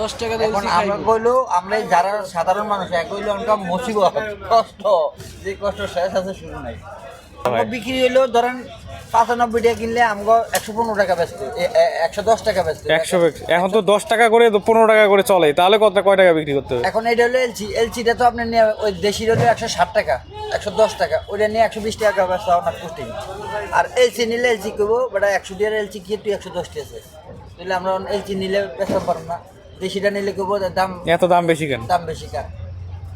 দশ টাকা দিয়ে এখন আমরা কইলো আমরা যারা সাধারণ মানুষ এক হইল আমরা মুসিবত কষ্ট। যে কষ্ট শেষ আছে শুরু নাই। বিক্রি হইল ধরেন পাঁচানব্বই টাকা কিনলে আমগো একশো পনেরো টাকা বেচতে একশো দশ টাকা বেচতে। একশো এখন তো দশ টাকা করে পনেরো টাকা করে চলে তাহলে কত কয় টাকা বিক্রি করতে হবে? এখন এটা হলো এলসি এলসিটা তো আপনি নিয়ে ওই দেশির হলো একশো ষাট টাকা একশো দশ টাকা ওইটা নিয়ে একশো বিশ টাকা ব্যবসা আপনার পুষ্টিং আর এলসি নিলে এলসি করব বেটা একশো টাকার এলসি কি তুই একশো দশটি আছে? তাহলে আমরা এলসি নিলে বেচতে পারব না। দেশিটা নিলে করব দাম এত দাম বেশি কেন? দাম বেশি কেন?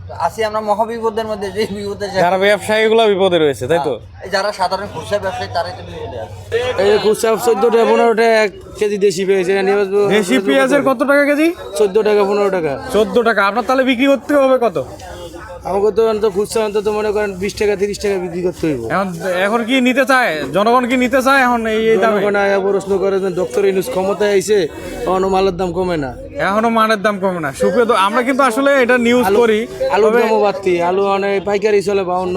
তো আসি আমরা বিপদের মধ্যে যে বিপদে যারা ব্যবসায়ীগুলো বিপদে রয়েছে তাই তো? এই যারা সাধারণ খুচরা ব্যবসায়ী তারাই তো বিপদে আছে। এই যে খুচরা চোদ্দ টাকা পনেরো টাকা এক কেজি দেশি পেয়েছে এটা নিয়ে আসব দেশি পেঁয়াজের কত টাকা কেজি? চোদ্দ টাকা পনেরো টাকা। চোদ্দ টাকা। আপনার তাহলে বিক্রি করতে হবে কত? আমাকে তো অন্তত খুচরা অন্তত মনে করেন বিশ টাকা তিরিশ টাকা বিক্রি করতে হইব। এখন এখন কি নিতে চায়? জনগণ কি নিতে চায় এখন এই জনগণ আয়া প্রশ্ন করে যে ডক্টর ইনুস ক্ষমতায় আইছে অন্য মালের দাম কমে না। এখনও দাম কমে না। সুপ্রিয় তো আমরা কিন্তু আসলে এটা নিউজ করি। আলুর দামও বাড়তি। আলু অনেক পাইকারি চলে বাউন্ন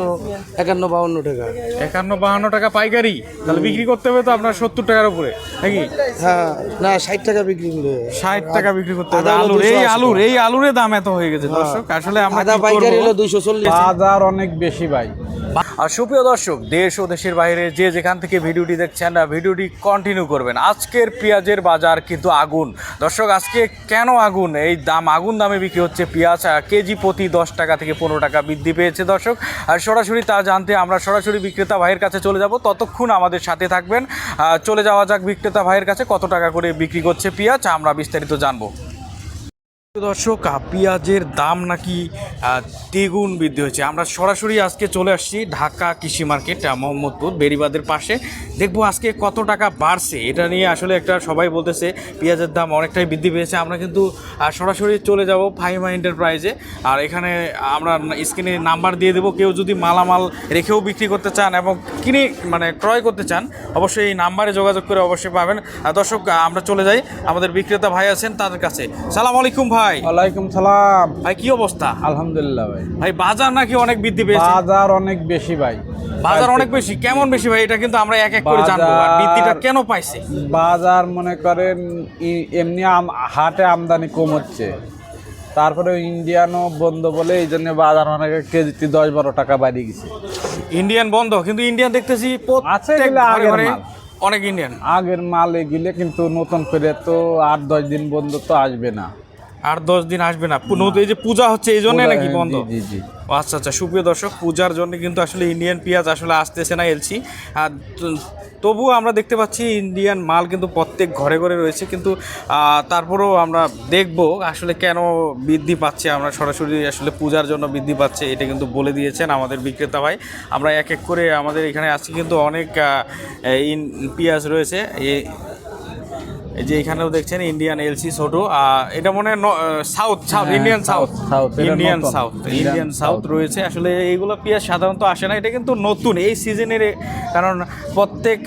একান্ন বাউন্ন টাকা। একান্ন বাহান্ন টাকা পাইকারি। তাহলে বিক্রি করতে হবে তো আপনার সত্তর টাকার উপরে নাকি? হ্যাঁ না ষাট টাকা বিক্রি করে ষাট টাকা বিক্রি করতে হবে। আলুর এই আলুর এই আলুর দাম এত হয়ে গেছে দর্শক। আসলে আমরা পাইকারি? হলো দুইশো চল্লিশ। বাজার অনেক বেশি ভাই। আর সুপ্রিয় দর্শক দেশ ও দেশের বাইরে যে যেখান থেকে ভিডিওটি দেখছেন ভিডিওটি কন্টিনিউ করবেন। আজকের পেঁয়াজের বাজার কিন্তু আগুন। দর্শক আজকে কেন আগুন? এই দাম আগুন দামে বিক্রি হচ্ছে পেঁয়াজ কেজি প্রতি দশ টাকা থেকে পনেরো টাকা বৃদ্ধি পেয়েছে দর্শক। আর সরাসরি তা জানতে আমরা সরাসরি বিক্রেতা ভাইয়ের কাছে চলে যাব। ততক্ষণ আমাদের সাথে থাকবেন। চলে যাওয়া যাক বিক্রেতা ভাইয়ের কাছে কত টাকা করে বিক্রি করছে পেঁয়াজ। আমরা বিস্তারিত জানব। দর্শক পেঁয়াজের দাম নাকি দ্বিগুণ বৃদ্ধি হয়েছে। আমরা সরাসরি আজকে চলে আসছি ঢাকা কৃষি মার্কেট মোহাম্মদপুর বেরিবাদের পাশে। দেখব আজকে কত টাকা বাড়ছে। এটা নিয়ে আসলে একটা সবাই বলতেছে, পেঁয়াজের দাম অনেকটাই বৃদ্ধি পেয়েছে। আমরা কিন্তু সরাসরি চলে যাব ফাইমা এন্টারপ্রাইজে। আর এখানে আমরা স্ক্রিনে নাম্বার দিয়ে দেবো। কেউ যদি মালামাল রেখেও বিক্রি করতে চান এবং কিনে মানে ক্রয় করতে চান, অবশ্যই এই নাম্বারে যোগাযোগ করে অবশ্যই পাবেন। দর্শক আমরা চলে যাই। আমাদের বিক্রেতা ভাই আছেন তাদের কাছে। সালাম আলাইকুম ভাই। ওয়ালাইকুম সালাম। ভাই কি অবস্থা? আলহামদুলিল্লাহ ভাই। ভাই বাজার নাকি অনেক বৃদ্ধি পেয়েছে? বাজার অনেক বেশি ভাই। বাজার অনেক বেশি? কেমন বেশি ভাই? এটা কিন্তু আমরা এক এক করে জানব। বৃদ্ধিটা কেন পাইছে? বাজার মনে করেন এমনি হাটে আমদানি কম হচ্ছে। তারপরে ইন্ডিয়ানও বন্ধ বলে এই জন্য বাজার অনেক কেজিতে দশ বারো টাকা বাড়িয়ে গেছে। ইন্ডিয়ান বন্ধ কিন্তু ইন্ডিয়ান দেখতেছি আছে অনেক ইন্ডিয়ান। আগের মাল এগুলো কিন্তু নতুন করে তো আট দশ দিন বন্ধ তো আসবে না। আর দশ দিন আসবে না। এই যে পূজা হচ্ছে এই জন্য নাকি বন্ধ? জি জি ও আচ্ছা আচ্ছা সুপ্রিয় দর্শক পূজার জন্য কিন্তু আসলে ইন্ডিয়ান পেঁয়াজ আসলে আসতেছে না এলসি আর তবুও আমরা দেখতে পাচ্ছি ইন্ডিয়ান মাল কিন্তু প্রত্যেক ঘরে ঘরে রয়েছে। কিন্তু তারপরেও আমরা দেখব আসলে কেন বৃদ্ধি পাচ্ছে। আমরা সরাসরি আসলে পূজার জন্য বৃদ্ধি পাচ্ছে এটা কিন্তু বলে দিয়েছেন আমাদের বিক্রেতা ভাই। আমরা এক এক করে আমাদের এখানে আজকে কিন্তু অনেক ইন পেঁয়াজ রয়েছে। এই যে এখানেও দেখছেন ইন্ডিয়ান এলসি ছোট এটা মনে হয় south south Indian south Indian south Indian south. রয়েছে আসলে এইগুলো পেঁয়াজ সাধারণত আসে না এটা কিন্তু নতুন এই সিজনের কারণ প্রত্যেক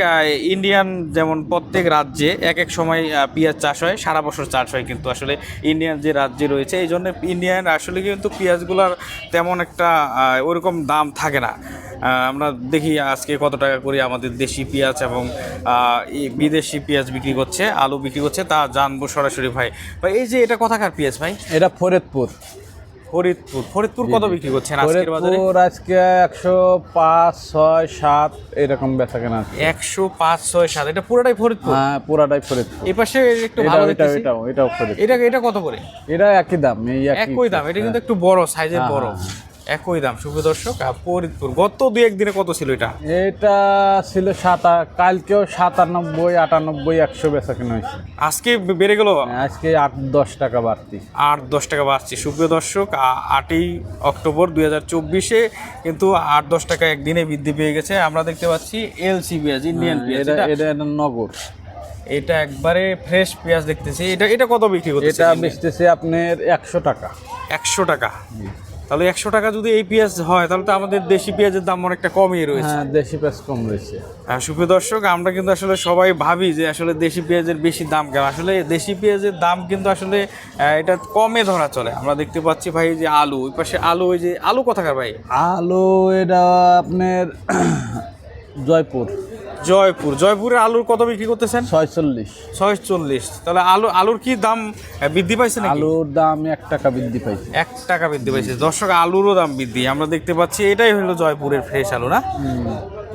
ইন্ডিয়ান যেমন প্রত্যেক রাজ্যে এক এক সময় পেঁয়াজ চাষ হয়, সারা বছর চাষ হয় কিন্তু আসলে ইন্ডিয়ান যে রাজ্যে রয়েছে, এই জন্য ইন্ডিয়ান আসলে কিন্তু পেঁয়াজগুলোর তেমন একটা ওরকম দাম থাকে না। আমরা দেখি আজকে কত টাকা করে আমাদের দেশি পেঁয়াজ এবং বিদেশি পেঁয়াজ বিক্রি করছে, আলু বিক্রি করছে, তা জানব সরাসরি ভাই। ভাই, এই যে এটা কথাকার পেঁয়াজ ভাই? এটা ফরিদপুর। ফরিদপুর। ফরিদপুর কত বিক্রি করছেন আজকের বাজারে? ফরিদপুর আজকে একশো পাঁচ ছয় সাত এরকম বেচা কেনা আছে। একশো পাঁচ ছয় সাত এটা পুরোটাই ফরিদপুর? হ্যাঁ পুরাটাই ফরিদপুর। এ পাশে একটু ভালো এটা দেখতেছি। এটাও এটাও ফরিদপুর। এটা এটা কত করে? এটা একই দাম এই একই দাম এটা কিন্তু একটু বড় সাইজের হ্যাঁ, বড়। হ্যাঁ, একই দাম। শুভ দর্শক আর ফরিদপুর গত দু একদিনে কত ছিল এটা? এটা ছিল সাতা কালকেও সাতানব্বই আটানব্বই একশো বেচা কেনা হয়েছে। আজকে বেড়ে গেল? আজকে আট দশ টাকা বাড়তি। আট দশ টাকা বাড়ছে। সুপ্রিয় দর্শক আটই অক্টোবর দুই হাজার চব্বিশে কিন্তু আট দশ টাকা একদিনে বৃদ্ধি পেয়ে গেছে। আমরা দেখতে পাচ্ছি এলসি পেঁয়াজ ইন্ডিয়ান পেঁয়াজ। হ্যাঁ, এটা এটা- নগর এটা একবারে ফ্রেশ পেঁয়াজ দেখতেছি। এটা এটা কত বিক্রি করতেছে এটা বেচতেছে আপনার একশো টাকা। একশো টাকা। তাহলে একশো টাকা যদি এই পেঁয়াজ হয় তাহলে তো আমাদের দেশি পেঁয়াজের দাম অনেকটা কমই রয়েছে। হ্যাঁ দেশি পেঁয়াজ কম রয়েছে। হ্যাঁ সুপ্রিয় দর্শক আমরা কিন্তু আসলে সবাই ভাবি যে আসলে দেশি পেঁয়াজের বেশি দাম কেন? আসলে দেশি পেঁয়াজের দাম কিন্তু আসলে এটা কমে ধরা চলে। আমরা দেখতে পাচ্ছি ভাই যে আলু ওই পাশে আলু ওই যে আলু কোথাকার ভাই? আলু এটা আপনার জয়পুর। জয়পুর। জয়পুরের আলুর কত বিক্রি করতেছেন? ছয়চল্লিশ। ছয়চল্লিশ। তাহলে আলু আলুর কি দাম বৃদ্ধি পাইছে নাকি? আলুর দাম এক টাকা বৃদ্ধি পাইছে। এক টাকা বৃদ্ধি পাইছে। দর্শক আলুরও দাম বৃদ্ধি। আমরা দেখতে পাচ্ছি এটাই হলো জয়পুরের ফ্রেশ আলু না?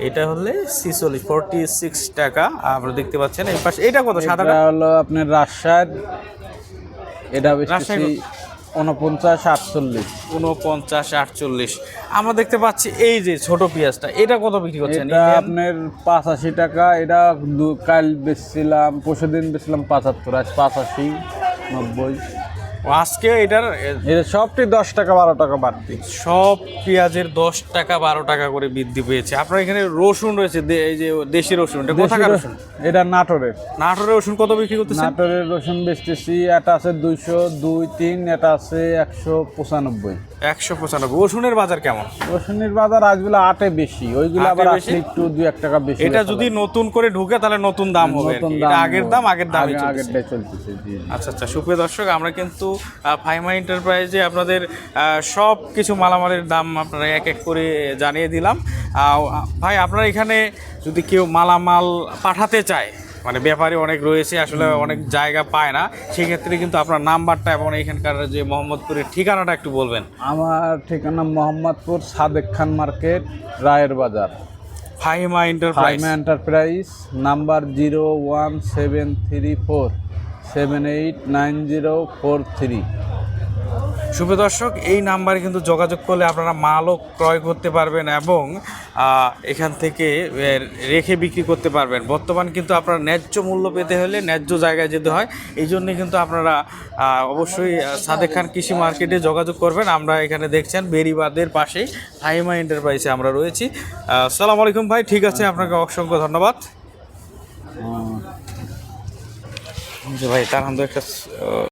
এটা হলে ছিচল্লিশ ফোরটি সিক্স টাকা। আমরা দেখতে পাচ্ছেন এই পাশে এটা কত সাদা হলো আপনার রাজশাহীর এটা রাজশাহী উনপঞ্চাশ আটচল্লিশ। উনপঞ্চাশ আটচল্লিশ। আমরা দেখতে পাচ্ছি এই যে ছোট পেঁয়াজটা এটা কত বিক্রি করছেন? এটা আপনার পাঁচাশি টাকা এটা কাল বেচছিলাম পরশু দিন বেচছিলাম পাঁচাত্তর আজ পাঁচাশি নব্বই। আজকে এটার এটা সবটি দশ টাকা বারো টাকা বাড়তি। সব পেঁয়াজের দশ টাকা বারো টাকা করে বৃদ্ধি পেয়েছে। আপনার এখানে রসুন রয়েছে এই যে দেশি রসুন এটা কোথাকার রসুন? রসুন। এটা নাটোরের। নাটোরের রসুন কত বিক্রি করতেছে নাটোরের রসুন বেচতেছি এটা আছে দুইশো দুই তিন এটা আছে একশো পঁচানব্বই। একশো পঁচানব্বই রসুনের বাজার কেমন রসুনের বাজার আজগুলো আটে বেশি ওইগুলো আবার? আসলে একটু দুই এক টাকা বেশি এটা যদি নতুন করে ঢুকে তাহলে নতুন দাম হবে। দাম এটা আগের দাম আগের দামই আগেরটাই চলতেছে। আচ্ছা আচ্ছা সুপ্রিয় দর্শক আমরা কিন্তু ফাইমা এন্টারপ্রাইজে আপনাদের সব কিছু মালামালের দাম আপনারা এক এক করে জানিয়ে দিলাম ভাই আপনারা এখানে যদি কেউ মালামাল পাঠাতে চায় মানে ব্যাপারী অনেক রয়েছে আসলে অনেক জায়গা পায় না। সেক্ষেত্রে কিন্তু আপনার নাম্বারটা এবং এখানকার যে মোহাম্মদপুরের ঠিকানাটা একটু বলবেন। আমার ঠিকানা Mohammadpur Sadek Khan market Rayer Bazar. Faima enterprise Faima enterprise number zero one seven three four seven eight nine zero four three. শুভ দর্শক এই নাম্বারে কিন্তু যোগাযোগ করলে আপনারা মালও ক্রয় করতে পারবেন এবং এখান থেকে রেখে বিক্রি করতে পারবেন। বর্তমান কিন্তু আপনারা ন্যায্য মূল্য পেতে হলে ন্যায্য জায়গায় যেতে হয়। এই জন্যে কিন্তু আপনারা অবশ্যই সাদেক খান কৃষি মার্কেটে যোগাযোগ করবেন। আমরা এখানে দেখছেন বেরিবাদের পাশেই হাইমা এন্টারপ্রাইজে আমরা রয়েছি। সালাম আলাইকুম ভাই ঠিক আছে? আপনাকে অসংখ্য ধন্যবাদ। ভাই তার একটা